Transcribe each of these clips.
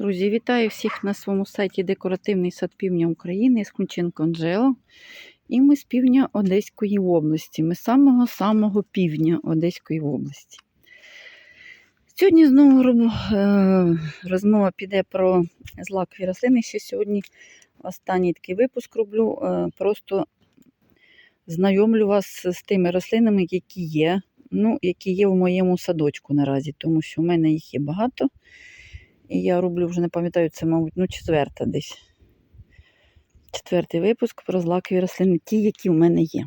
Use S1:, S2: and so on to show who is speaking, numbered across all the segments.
S1: Друзі, вітаю всіх на своєму сайті Декоративний сад півдня України з Кунченко Анджело. І ми з півдня Одеської області. Ми з самого-самого півдня Одеської області. Сьогодні знову е, розмова піде про злакові рослини. Ще сьогодні останній такий випуск роблю. е, Просто знайомлю вас з тими рослинами, які є. Ну, які є в моєму садочку наразі, тому що в мене їх є багато. І я роблю вже не пам'ятаю, це, мабуть, ну, четверта десь. Четвертий випуск про злакові рослини, ті, які в мене є.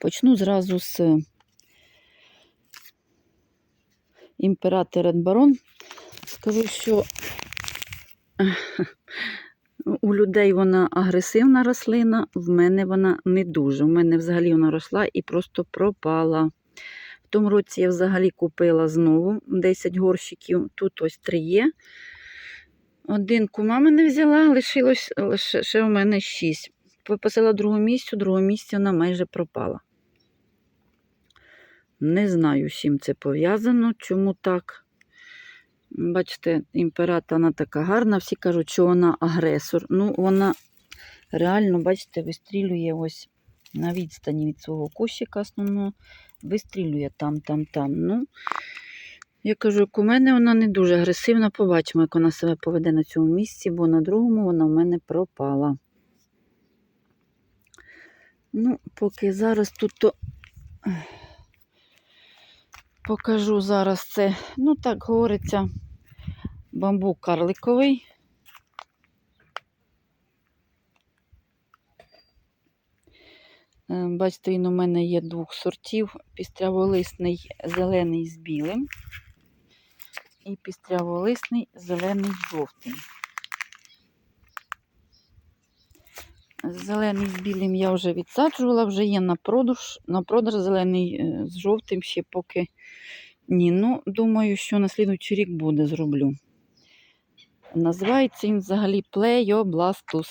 S1: Почну зразу з імператор Барон. Скажу, що у людей вона агресивна рослина, в мене вона не дуже. У мене взагалі вона росла і просто пропала. В тому році я взагалі купила знову 10 горщиків. Тут ось три є. Один кума мене взяла, лишилось лише ще у мене 6. Виписала другу місцю, другу місце вона майже пропала. Не знаю, з чим це пов'язано, чому так. Бачите, імперата вона така гарна. Всі кажуть, що вона агресор. Ну, вона реально, бачите, вистрілює ось на відстані від свого кущика основного. Вистрілює там, там, там. Ну, я кажу, як у мене вона не дуже агресивна. Побачимо, як вона себе поведе на цьому місці, бо на другому вона в мене пропала. Ну, поки зараз тут то покажу зараз це, ну так говориться, бамбук карликовий. Бачите, він у мене є двох сортів: пістряволисний зелений з білим і пістряволисний зелений з жовтим. Зелений з білим я вже відсаджувала, вже є на продаж. На продаж зелений е, з жовтим ще поки ні. Ну, думаю, що на слідуючий рік буде зроблю. Називається він взагалі плейобластус.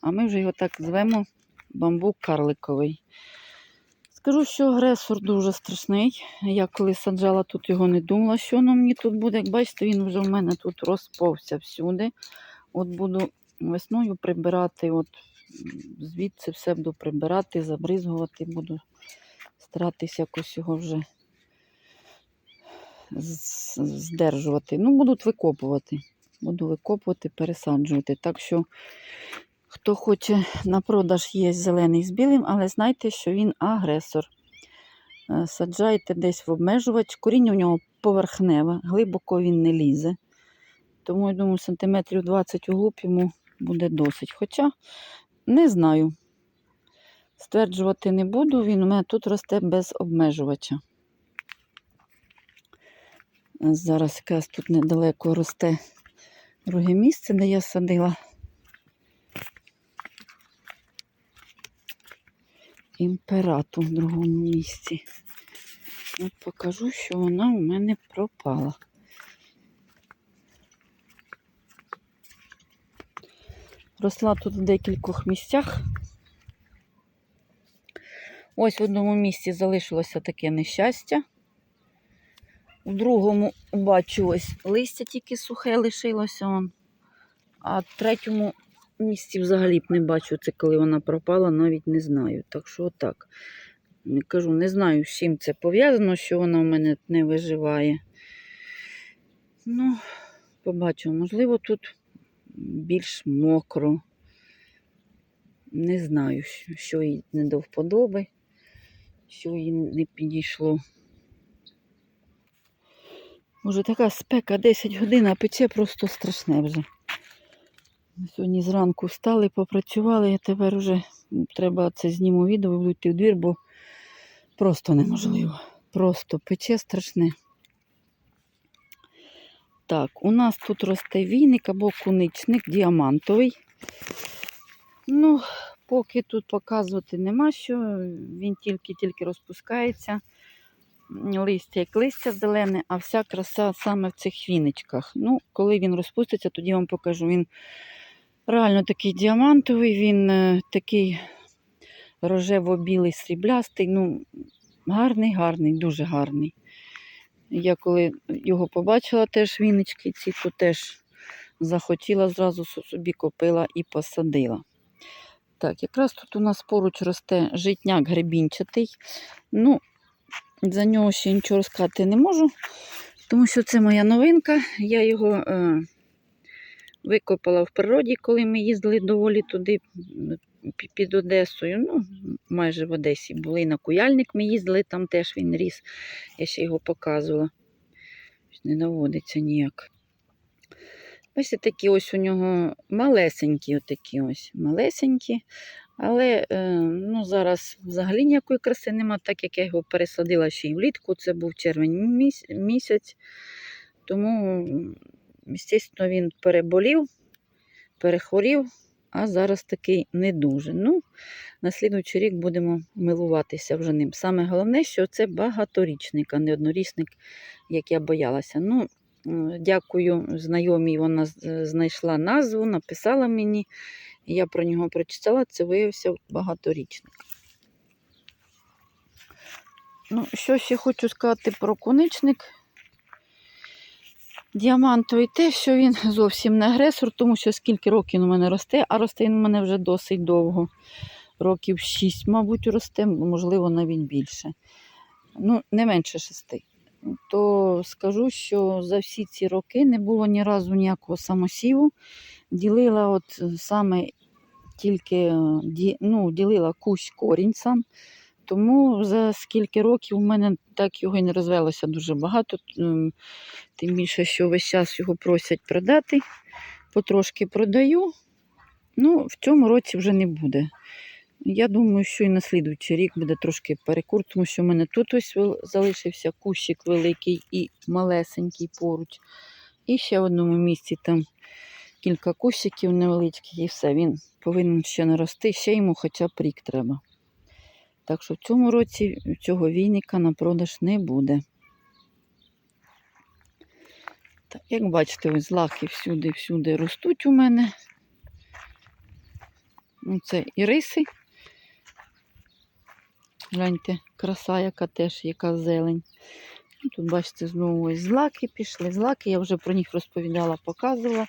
S1: А ми вже його так звемо бамбук карликовий. Скажу, що агресор дуже страшний. Я коли саджала тут його не думала, що воно мені тут буде. Як бачите, він вже в мене тут розповся всюди. От буду весною прибирати, от звідси все буду прибирати, забризгувати, буду старатися якось його вже здержувати. Ну, будуть викопувати. Буду викопувати, пересаджувати. Так що, хто хоче на продаж є зелений з білим, але знайте, що він агресор. Е, Саджайте десь в обмежувач. Коріння у нього поверхневе, глибоко він не лізе. Тому, я думаю, сантиметрів 20 углуб йому буде досить. Хоча не знаю. Стверджувати не буду, він у мене тут росте без обмежувача. Зараз якраз тут недалеко росте друге місце, де я садила. Імперату в другому місці. От покажу, що вона у мене пропала. Росла тут в декількох місцях. Ось в одному місці залишилося таке нещастя. У другому бачу ось листя тільки сухе лишилося. А в третьому місці взагалі б не бачу це, коли вона пропала, навіть не знаю. Так що отак. Кажу, не знаю, з чим це пов'язано, що вона в мене не виживає. Ну, побачимо. Можливо, тут більш мокро. Не знаю, що їй не до вподоби, що їй не підійшло. Може, така спека 10 годин, а пече просто страшне вже. Сьогодні зранку встали, попрацювали, і тепер вже треба це зніму відео, буду йти в двір, бо просто неможливо. Просто пече страшне. Так, у нас тут росте війник або куничник діамантовий. Ну, поки тут показувати нема що, він тільки-тільки розпускається. Листя як листя зелене, а вся краса саме в цих віничках. Ну, коли він розпуститься, тоді вам покажу. Він реально такий діамантовий, він е, такий рожево-білий, сріблястий. Ну, гарний, гарний, дуже гарний. Я коли його побачила, теж вінички ці, то теж захотіла зразу собі купила і посадила. Так, якраз тут у нас поруч росте житняк гребінчатий. Ну, за нього ще нічого розказати не можу, тому що це моя новинка. Я його е, викопала в природі, коли ми їздили доволі туди під Одесою. Ну, майже в Одесі були на Куяльник. Ми їздили, там теж він ріс. Я ще його показувала. Не наводиться ніяк. Ось такі ось у нього малесенькі, отакі ось малесенькі. Але е, ну, зараз взагалі ніякої краси нема, так як я його пересадила ще й влітку. Це був червень місяць. Тому, звісно, він переболів, перехворів, а зараз такий не дуже. Ну, на слідуючий рік будемо милуватися вже ним. Саме головне, що це багаторічник, а не однорічник, як я боялася. Ну, дякую знайомій, вона знайшла назву, написала мені. Я про нього прочитала, це виявився багаторічник. Ну, що ще хочу сказати про куничник. Діамантовий те, що він зовсім не агресор, тому що скільки років у мене росте, а росте він у мене вже досить довго. Років 6, мабуть, росте, можливо, навіть більше. Ну, не менше шести. То скажу, що за всі ці роки не було ні разу ніякого самосіву. Ділила от е, саме тільки е, ну, ділила кущ корінь сам. Тому за скільки років у мене так його і не розвелося дуже багато. Тим більше, що весь час його просять продати. Потрошки продаю. Ну, в цьому році вже не буде. Я думаю, що і на слідуючий рік буде трошки перекур, тому що в мене тут ось залишився кущик великий і малесенький поруч. І ще в одному місці там кілька кущиків невеличких, і все. Він повинен ще нарости, ще йому хоча б рік треба. Так що в цьому році цього війника на продаж не буде. Так, як бачите, ось злаки всюди-всюди ростуть у мене. Ну, це іриси. Гляньте, краса, яка теж, яка зелень. Ну, Тут, бачите, знову ось злаки пішли. Злаки, я вже про них розповідала, показувала.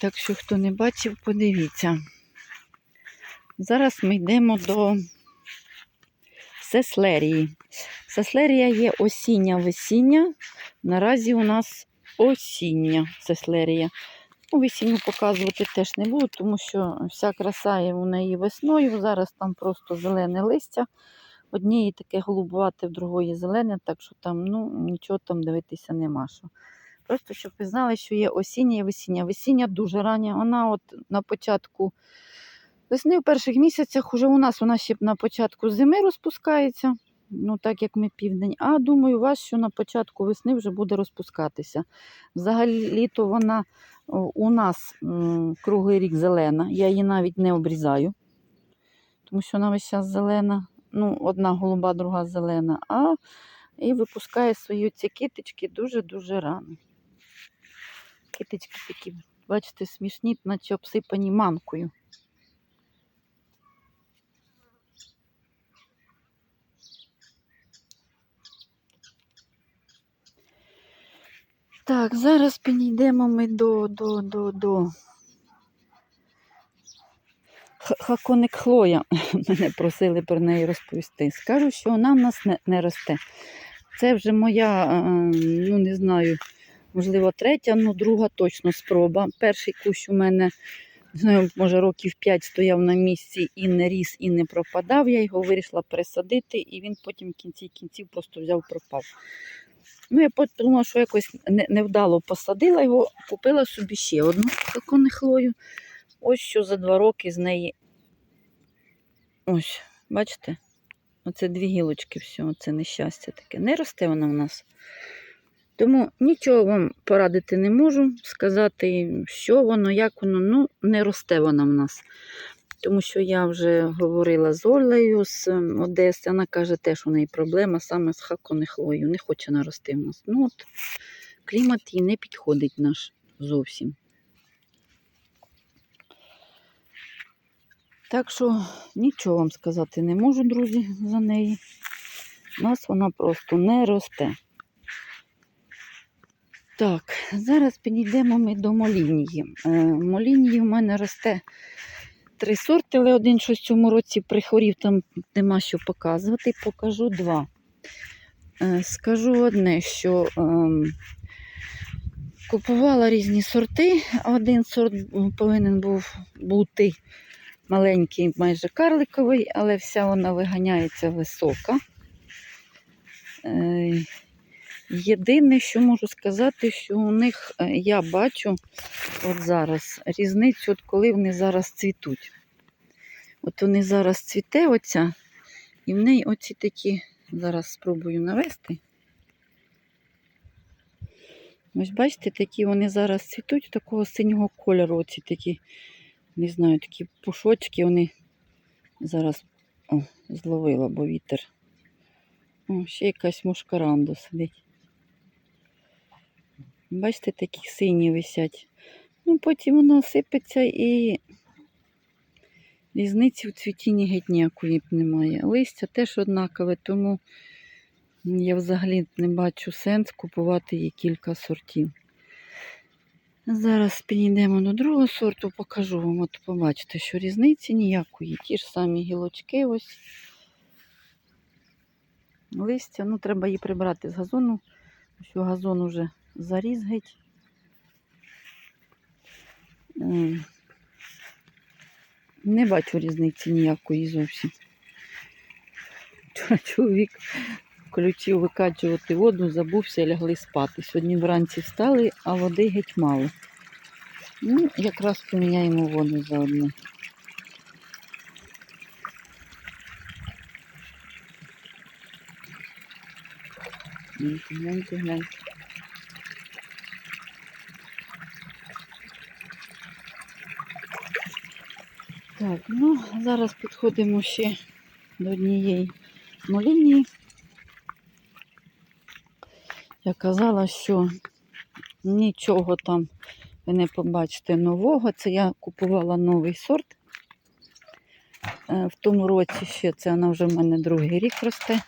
S1: Так що, хто не бачив, подивіться. Зараз ми йдемо до сеслерії. Сеслерія є осіння весіння. Наразі у нас осіння сеслерія. Ну, весінню показувати теж не буду, тому що вся краса є у неї весною. Зараз там просто зелене листя. Однієї таке голубувате, в другої зелене, так що там ну, нічого там дивитися нема. Що. Просто щоб ви знали, що є осіння і весіння. Весіння дуже рання. Вона от на початку весни, в перших місяцях уже у нас вона ще на початку зими розпускається, ну так як ми південь. А думаю, у вас, що на початку весни вже буде розпускатися. Взагалі-то вона у нас круглий рік зелена. Я її навіть не обрізаю, тому що вона весь час зелена. Ну, одна голуба, друга зелена, а і випускає свої ці китички дуже-дуже рано. Китички такі, бачите, смішні, наче обсипані манкою. Так, зараз підійдемо ми до, до, до, до. Хаконик Хлоя. Мене просили про неї розповісти. Скажу, що вона в нас не, не росте. Це вже моя, е, ну не знаю, можливо, третя, ну друга точно спроба. Перший кущ у мене, не знаю, може, років 5 стояв на місці і не ріс, і не пропадав. Я його вирішила пересадити, і він потім в кінці кінців просто взяв пропав. Ну, я подумала, що якось не- невдало посадила його, купила собі ще одну таку хлою. Ось що за два роки з неї. Ось, бачите? Оце дві гілочки всього, це нещастя таке. Не росте вона в нас. Тому нічого вам порадити не можу, сказати, що воно, як воно, ну, не росте вона в нас. Тому що я вже говорила з Олею з ем, Одеси, вона каже, теж у неї проблема саме з хаконихлою. Не хоче нарости в нас. Ну от клімат їй не підходить наш зовсім. Так що нічого вам сказати не можу, друзі, за неї. У нас вона просто не росте. Так, зараз підійдемо ми до молінії. Е, молінії в мене росте три сорти, але один щось в цьому році прихворів, там нема що показувати. Покажу два. Е, скажу одне, що ем, купувала різні сорти. Один сорт повинен був бути маленький, майже карликовий, але вся вона виганяється висока. Єдине, що можу сказати, що у них е, я бачу от зараз різницю, от коли вони зараз цвітуть. От вони зараз цвіте оця, і в неї оці такі, зараз спробую навести. Ось бачите, такі вони зараз цвітуть такого синього кольору. Оці такі, не знаю, такі пушочки вони зараз о, зловила, бо вітер. О, ще якась мушкаранда сидить. Бачите, такі сині висять. Ну, потім воно сипеться і різниці в цвітінні геть ніякої немає. Листя теж однакове, тому я взагалі не бачу сенс купувати її кілька сортів. Зараз підійдемо до другого сорту, покажу вам, от побачите, що різниці ніякої. Ті ж самі гілочки ось. Листя, ну треба її прибрати з газону, що газон уже заріз геть. Не бачу різниці ніякої зовсім. Чоловік включив викачувати воду, забувся, лягли спати. Сьогодні вранці встали, а води геть мало. Ну, якраз поміняємо воду заодно. Гляньте, гляньте, Так, ну зараз підходимо ще до однієї молінії. Я казала, що нічого там ви не побачите нового. Це я купувала новий сорт. Е, В тому році ще це вона вже в мене другий рік росте.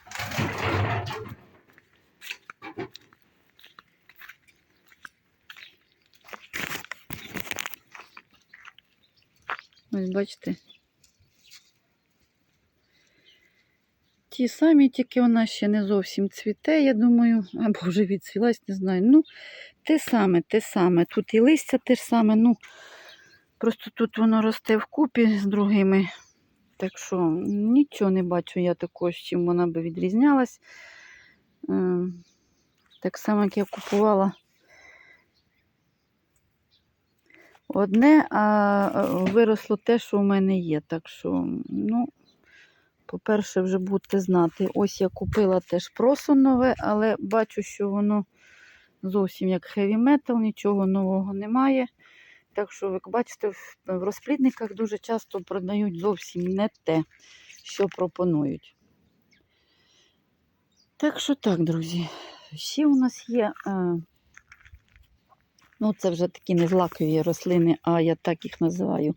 S1: Ось бачите. Ті самі, тільки вона ще не зовсім цвіте, я думаю, або вже відцвілась, не знаю. Ну, те саме, те саме. Тут і листя те ж саме, ну, просто тут воно росте вкупі з другими. Так що нічого не бачу я такого, з чим вона би відрізнялась. Е, Так само, як я купувала одне, а е, виросло те, що у мене є. Так що, ну, по-перше, вже будете знати. Ось я купила теж просо нове, але бачу, що воно зовсім як хеві метал, нічого нового немає. Так що, як бачите, в- розплідниках дуже часто продають зовсім не те, що пропонують. Так що так, друзі. Ще у нас є. Ну, це вже такі не злакові рослини, а я так їх називаю.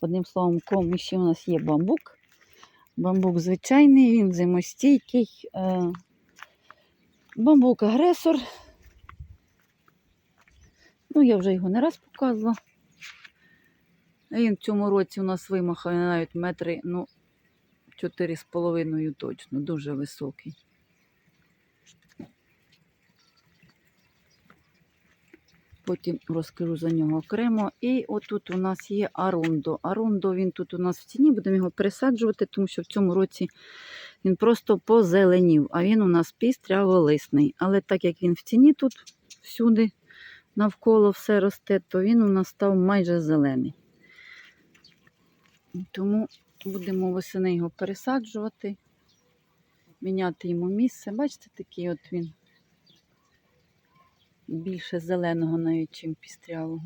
S1: Одним словом, кому ще у нас є бамбук. Бамбук звичайний, він зимостійкий. Е, Бамбук агресор. Ну, я вже його не раз показувала. Він в цьому році у нас вимахав навіть метри, ну, 4,5 точно, дуже високий. Потім розкажу за нього окремо. І отут у нас є арундо. Арундо він тут у нас в тіні, будемо його пересаджувати, тому що в цьому році він просто позеленів, а він у нас пістряволисний. Але так як він в тіні тут всюди навколо все росте, то він у нас став майже зелений. Тому будемо восени його пересаджувати, міняти йому місце. Бачите, такий от він більше зеленого навіть, чим пістрявого.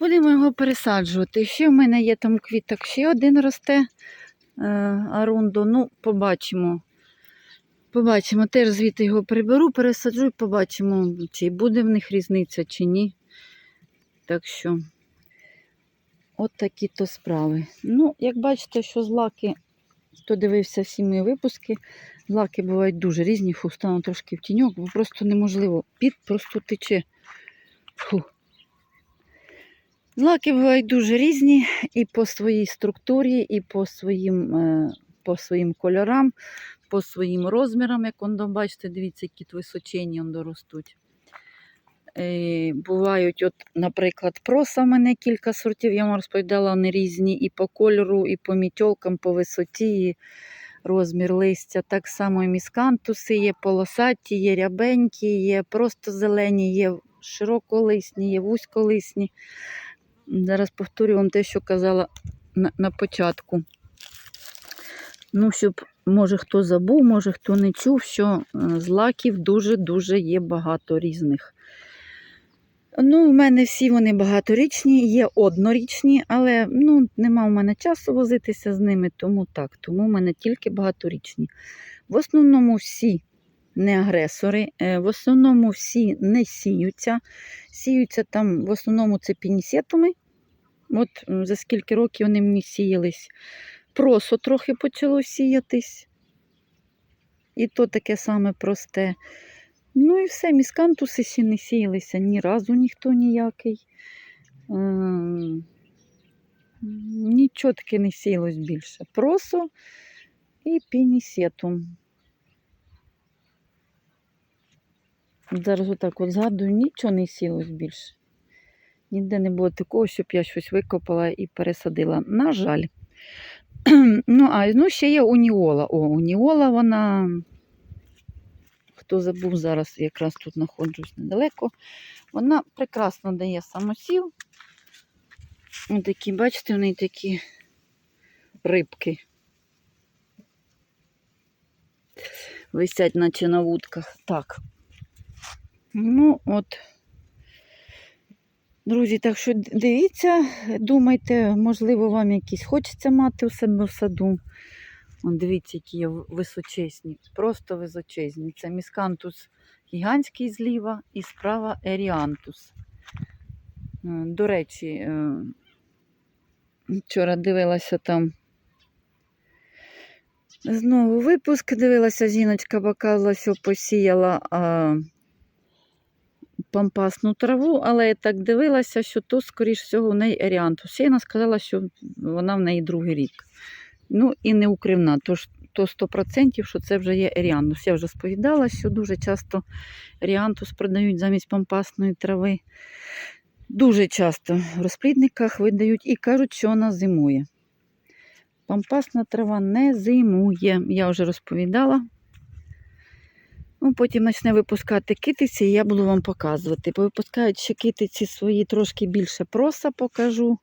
S1: Будемо його пересаджувати. Ще в мене є там квіток, ще один росте е, арундо. Ну, побачимо. Побачимо. Теж звідти його приберу, пересаджу і побачимо, чи буде в них різниця, чи ні. Так що, от такі то справи. Ну, як бачите, що злаки хто дивився всі мої випуски, злаки бувають дуже різні. Фу, стану трошки в тіньок, бо просто неможливо. Під просто тече. Фу. Злаки бувають дуже різні і по своїй структурі, і по своїм, е, по своїм кольорам, по своїм розмірам, як он бачите, дивіться, які височені он доростуть. Е, бувають, от, наприклад, проса мене кілька сортів, я вам розповідала, вони різні і по кольору, і по мітьолкам, по висоті, і розмір листя. Так само і міскантуси є полосаті, є рябенькі, є просто зелені, є широколисні, є вузьколисні. Зараз повторю вам те, що казала на, на початку. Ну, щоб, може, хто забув, може, хто не чув, що е, злаків дуже-дуже є багато різних. Ну, в мене всі вони багаторічні, є однорічні, але ну, нема в мене часу возитися з ними, тому так, тому в мене тільки багаторічні. В основному всі не агресори, е, в основному всі не сіються. Сіються там, в основному це пінісетуми. От за скільки років вони мені сіялись. Просо трохи почало сіятись. І то таке саме просте. Ну і все, міскантуси ще не сіялися ні разу ніхто ніякий. Ем, Нічого таке не сіялось більше. Просо і пінісетум. Зараз отак от згадую, нічого не сілось більше. Ніде не було такого, щоб я щось викопала і пересадила. На жаль. ну, а ну, ще є уніола. О, уніола, вона. Хто забув, зараз якраз тут знаходжусь недалеко. Вона прекрасно дає самосів. Ось такі, бачите, вони такі рибки. Висять, наче на вудках. Так. Ну, от. Друзі, так що дивіться, думайте, можливо, вам якісь хочеться мати у себе в саду. Дивіться, які є височезні, просто височезні. Це міскантус гігантський зліва і справа еріантус. Е, До речі, е, вчора дивилася там. Знову випуск дивилася, жіночка показувала, що посіяла пампасну траву, але я так дивилася, що то, скоріш всього, в неї еріантус. Ще вона сказала, що вона в неї другий рік. Ну і не укривна, тож то 100%, що це вже є еріантус. Я вже сповідала, що дуже часто еріантус продають замість пампасної трави. Дуже часто в розплідниках видають і кажуть, що вона зимує. Пампасна трава не зимує, я вже розповідала. Ну, Потім почне випускати китиці, і я буду вам показувати. Повипускають ще китиці свої трошки більше проса покажу.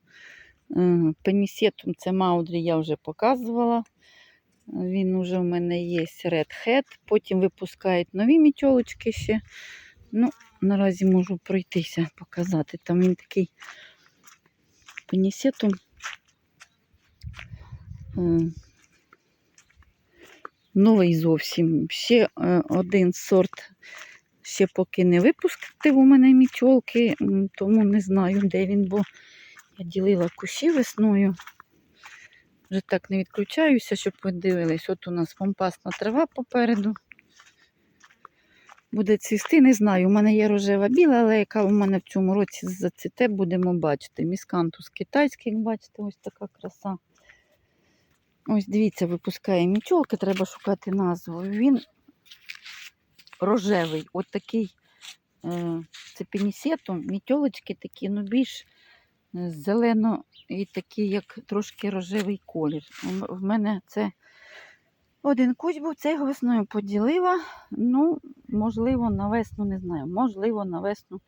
S1: Пенісетум це Маудрі я вже показувала. Він вже в мене є Red Head. Потім випускають нові мітьолочки ще. Ну, наразі можу пройтися, показати. Там він такий пенісетум. Е, Новий зовсім. Ще е, один сорт ще поки не випустив у мене мітьолки, тому не знаю, де він, бо ділила кущі весною. Вже так не відключаюся, щоб ви дивились. От у нас помпасна трава попереду. Буде цвісти, не знаю. У мене є рожева біла, але яка у мене в цьому році зацвіте, будемо бачити. Міскантус китайський, як бачите, ось така краса. Ось дивіться, випускає мічолки, треба шукати назву. Він рожевий, от такий е, це пенісетум, мітьолочки такі, ну більш зелено і такий, як трошки рожевий колір. В мене це один кусь був, це весною поділила. Ну, можливо, на весну, не знаю. Можливо, на весну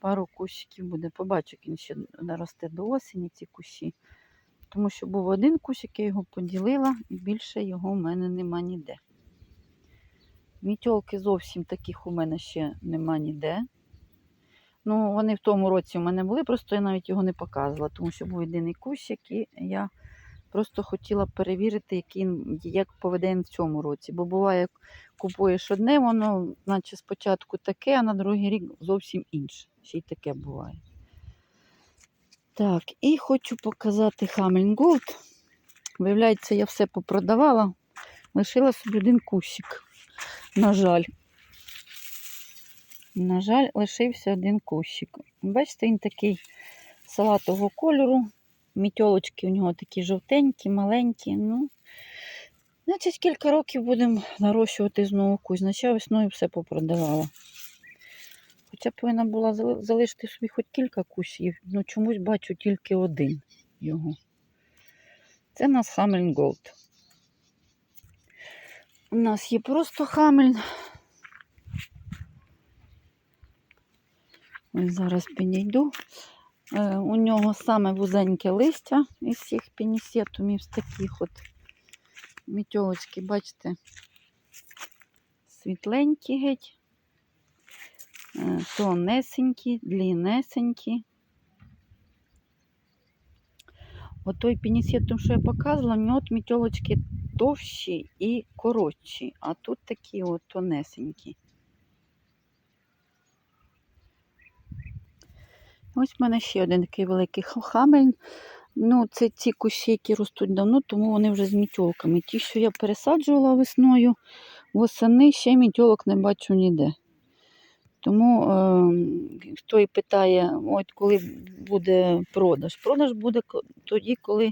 S1: пару кущиків буде. Побачу, він ще наросте до осені, ці кущі. Тому що був один кущик, я його поділила, і більше його в мене нема ніде. Мітьолки зовсім таких у мене ще нема ніде. Ну, вони в тому році у мене були, просто я навіть його не показувала, тому що був єдиний кущик, і я просто хотіла перевірити, який, як поведе він в цьому році. Бо буває, купуєш одне, воно, наче спочатку таке, а на другий рік зовсім інше. Ще й таке буває. Так, і хочу показати Хамельн Голд. Виявляється, я все попродавала, лишила собі один кущик. На жаль. На жаль, лишився один кущик. Бачите, він такий салатового кольору. Мітьолочки у нього такі жовтенькі, маленькі. Ну, значить, кілька років будемо нарощувати знову кусь. Значить, весною все попродавала. Хоча повинна була залишити собі хоч кілька кущів, ну чомусь бачу тільки один його. Це у нас Хамельн Голд. У нас є просто Хамельн. Ось зараз підійду. Е, у нього саме вузеньке листя із всіх пінісетумів, з таких от мітьолочки, бачите, світленькі геть, е, тонесенькі, дліннесенькі. От той пінісетум, що я показувала, у нього мітьолочки товщі і коротші, а тут такі от тонесенькі. Ось в мене ще один такий великий хамель. Ну, це ці кущі, які ростуть давно, тому вони вже з мітьолками. Ті, що я пересаджувала весною, восени ще мітьолок не бачу ніде. Тому е, хто і питає, от коли буде продаж. Продаж буде тоді, коли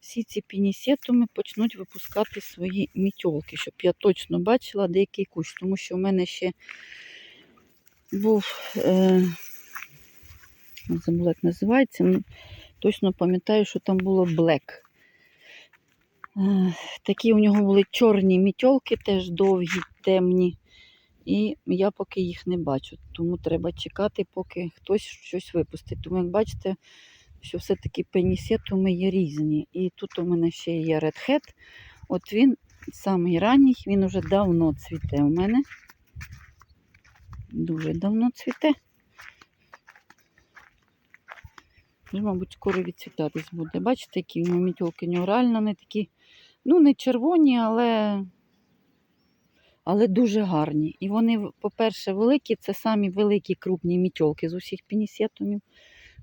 S1: всі ці пінісетуми почнуть випускати свої мітьолки, щоб я точно бачила деякий кущ, тому що в мене ще був. Е, забула, називається. Точно пам'ятаю, що там було блек. Такі у нього були чорні мітьолки, теж довгі, темні. І я поки їх не бачу. Тому треба чекати, поки хтось щось випустить. Тому, як бачите, що все-таки пенісетуми є різні. І тут у мене ще є Red Hat. От він самий ранній, він уже давно цвіте у мене. Дуже давно цвіте. Вже, мабуть, скоро відцвітатись буде. Бачите, які в нього реально не такі, ну, не червоні, але, але дуже гарні. І вони, по-перше, великі, це самі великі крупні мітьолки з усіх пінісетумів.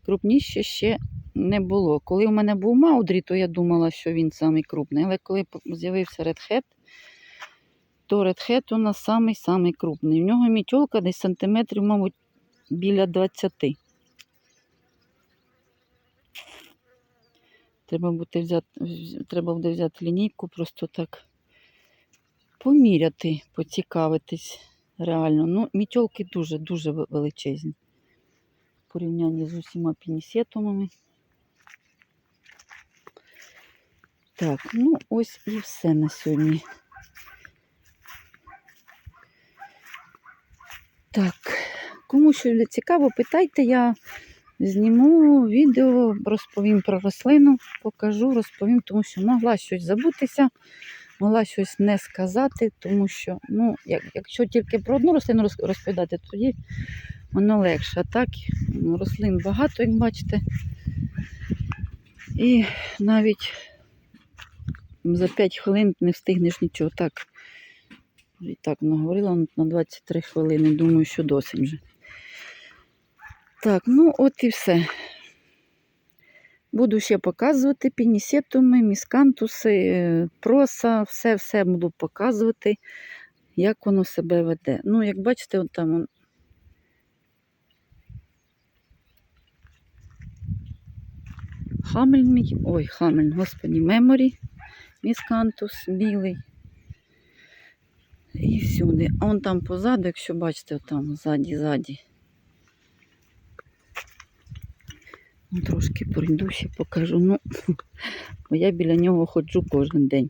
S1: Крупніше ще не було. Коли у мене був Маудрі, то я думала, що він самий крупний. Але коли з'явився Hat, то Hat у нас самий-самий крупний. В нього мітьолка десь сантиметрів, мабуть, біля 20. Треба буде взяти, треба буде взяти лінійку, просто так поміряти, поцікавитись реально. Ну, мітьолки дуже-дуже величезні. В порівнянні з усіма пінісетумами. Так, ну ось і все на сьогодні. Так, кому що цікаво, питайте, я зніму відео, розповім про рослину, покажу, розповім, тому що могла щось забутися, могла щось не сказати, тому що, ну, як, якщо тільки про одну рослину розповідати, тоді воно легше. А так, ну, рослин багато, як бачите. І навіть за 5 хвилин не встигнеш нічого. Так, і так наговорила на 23 хвилини. Думаю, що досить вже. Так, ну от і все. Буду ще показувати пінісетуми, міскантуси, проса, все-все буду показувати, як воно себе веде. Ну, як бачите, от там. Хамель мій, ой, хамель, господі, меморі, міскантус білий. І всюди. А он там позаду, якщо бачите, там ззаді, ззаді. Ну, Трошки пройду ще покажу. Ну, бо я біля нього ходжу кожен день.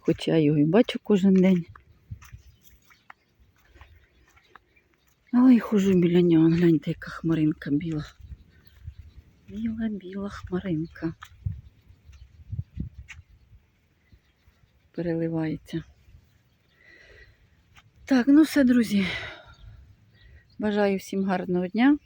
S1: Хоча я його і бачу кожен день. Але й ходжу біля нього. Гляньте, яка хмаринка біла. Біла, біла хмаринка. Переливається. Так, ну все, друзі. Бажаю всім гарного дня.